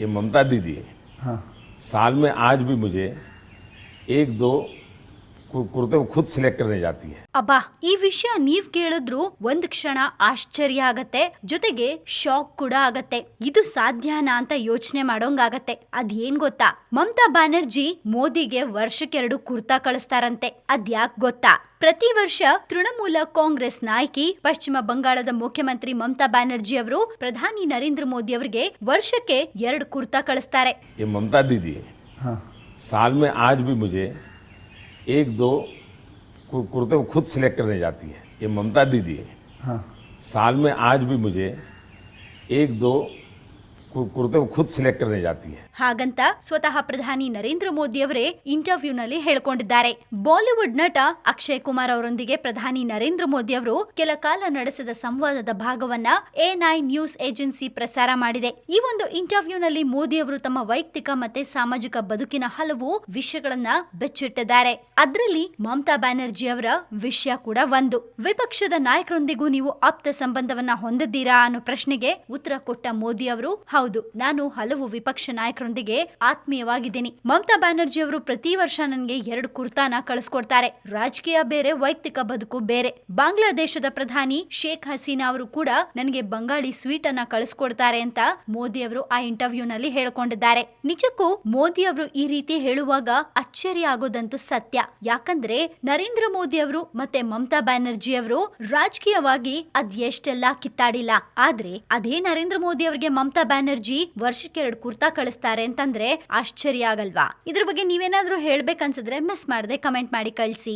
ये ममता दीदी हाँ। साल में आज भी मुझे एक दो ಕುರ್ತೆ ಖುದ್ ಸೆಲೆಕ್ಟ್ ಜಾತಿ ಅಬ್ಬಾ ಈ ವಿಷಯ ನೀವ್ ಕೇಳಿದ್ರು ಒಂದ್ ಕ್ಷಣ ಆಶ್ಚರ್ಯ ಆಗತ್ತೆ ಜೊತೆಗೆ ಶಾಕ್ ಕೂಡ ಆಗತ್ತೆ. ಇದು ಸಾಧ್ಯನಾ ಅಂತ ಯೋಚನೆ ಮಾಡೋಂಗಾಗತ್ತೆ. ಅದೇನ್ ಗೊತ್ತಾ? ಮಮತಾ ಬ್ಯಾನರ್ಜಿ ಮೋದಿಗೆ ವರ್ಷಕ್ಕೆರಡು ಕುರ್ತಾ ಕಳಿಸ್ತಾರಂತೆ. ಅದ್ಯಾಕ್ ಗೊತ್ತಾ? ಪ್ರತಿ ವರ್ಷ ತೃಣಮೂಲ ಕಾಂಗ್ರೆಸ್ ನಾಯಕಿ ಪಶ್ಚಿಮ ಬಂಗಾಳದ ಮುಖ್ಯಮಂತ್ರಿ ಮಮತಾ ಬ್ಯಾನರ್ಜಿ ಅವರು ಪ್ರಧಾನಿ ನರೇಂದ್ರ ಮೋದಿ ಅವರಿಗೆ ವರ್ಷಕ್ಕೆ ಎರಡು ಕುರ್ತಾ ಕಳಿಸ್ತಾರೆ. ಮಮತಾ ದೀದಿ ಸಾಲ್ ಮೇ ಆಜ್ ಬಿ ಮುಜೆ एक दो कुर्ते वो खुद सिलेक्ट करने जाती है। ये ममता दीदी है। हाँ। साल में आज भी मुझे एक दो कु- कुर्ते वो खुद सिलेक्ट करने जाती है ಹಾಗಂತ ಸ್ವತಃ ಪ್ರಧಾನಿ ನರೇಂದ್ರ ಮೋದಿ ಅವರೇ ಇಂಟರ್ವ್ಯೂನಲ್ಲಿ ಹೇಳ್ಕೊಂಡಿದ್ದಾರೆ ಬಾಲಿವುಡ್ ನಟ ಅಕ್ಷಯ್ ಕುಮಾರ್ ಅವರೊಂದಿಗೆ ಪ್ರಧಾನಿ ನರೇಂದ್ರ ಮೋದಿ ಅವರು ಕೆಲ ಕಾಲ ನಡೆಸಿದ ಸಂವಾದದ ಭಾಗವನ್ನ ಎ ನೈನ್ ನ್ಯೂಸ್ ಏಜೆನ್ಸಿ ಪ್ರಸಾರ ಮಾಡಿದೆ ಈ ಒಂದು ಇಂಟರ್ವ್ಯೂನಲ್ಲಿ ಮೋದಿ ಅವರು ತಮ್ಮ ವೈಯಕ್ತಿಕ ಮತ್ತೆ ಸಾಮಾಜಿಕ ಬದುಕಿನ ಹಲವು ವಿಷಯಗಳನ್ನ ಬೆಚ್ಚಿಟ್ಟಿದ್ದಾರೆ ಅದರಲ್ಲಿ ಮಮತಾ ಬ್ಯಾನರ್ಜಿ ಅವರ ವಿಷಯ ಕೂಡ ಒಂದು ವಿಪಕ್ಷದ ನಾಯಕರೊಂದಿಗೂ ನೀವು ಆಪ್ತ ಸಂಬಂಧವನ್ನ ಹೊಂದಿದ್ದೀರಾ ಅನ್ನೋ ಪ್ರಶ್ನೆಗೆ ಉತ್ತರ ಕೊಟ್ಟ ಮೋದಿ ಅವರು ಹೌದು, ನಾನು ಹಲವು ವಿಪಕ್ಷ ನಾಯಕರೊಂದಿಗೆ ಆತ್ಮೀಯವಾಗಿದ್ದೀನಿ. ಮಮತಾ ಬ್ಯಾನರ್ಜಿ ಅವರು ಪ್ರತಿ ವರ್ಷ ನನಗೆ ಎರಡು ಕುರ್ತಾನ ಕಳಿಸ್ಕೊಡ್ತಾರೆ. ರಾಜಕೀಯ ಬೇರೆ, ವೈಯಕ್ತಿಕ ಬದುಕು ಬೇರೆ. ಬಾಂಗ್ಲಾದೇಶದ ಪ್ರಧಾನಿ ಶೇಖ್ ಹಸೀನಾ ಅವರು ಕೂಡ ನನಗೆ ಬಂಗಾಳಿ ಸ್ವೀಟ್ ಅನ್ನ ಕಳಿಸ್ಕೊಡ್ತಾರೆ ಅಂತ ಮೋದಿ ಅವರು ಆ ಇಂಟರ್ವ್ಯೂ ನಲ್ಲಿ ಹೇಳ್ಕೊಂಡಿದ್ದಾರೆ. ನಿಜಕ್ಕೂ ಮೋದಿ ಅವರು ಈ ರೀತಿ ಹೇಳುವಾಗ ಅಚ್ಚರಿ ಆಗೋದಂತೂ ಸತ್ಯ. ಯಾಕಂದ್ರೆ ನರೇಂದ್ರ ಮೋದಿ ಅವರು ಮತ್ತೆ ಮಮತಾ ಬ್ಯಾನರ್ಜಿ ಅವರು ರಾಜಕೀಯವಾಗಿ ಅದ್ ಎಷ್ಟೆಲ್ಲ ಕಿತ್ತಾಡಿಲ್ಲ. ಆದ್ರೆ ಅದೇ ನರೇಂದ್ರ ಮೋದಿ ಅವರಿಗೆ ಮಮತಾ ಬ್ಯಾನರ್ಜಿ ವರ್ಷಕ್ಕೆ ಎರಡು ಕುರ್ತಾ ಕಳಿಸ್ತಾರೆ ಅಂತಂದ್ರೆ ಆಶ್ಚರ್ಯ ಆಗಲ್ವಾ? ಇದ್ರ ಬಗ್ಗೆ ನೀವೇನಾದ್ರೂ ಹೇಳ್ಬೇಕನ್ಸಿದ್ರೆ ಮಿಸ್ ಮಾಡದೆ ಕಮೆಂಟ್ ಮಾಡಿ ಕಳಿಸಿ.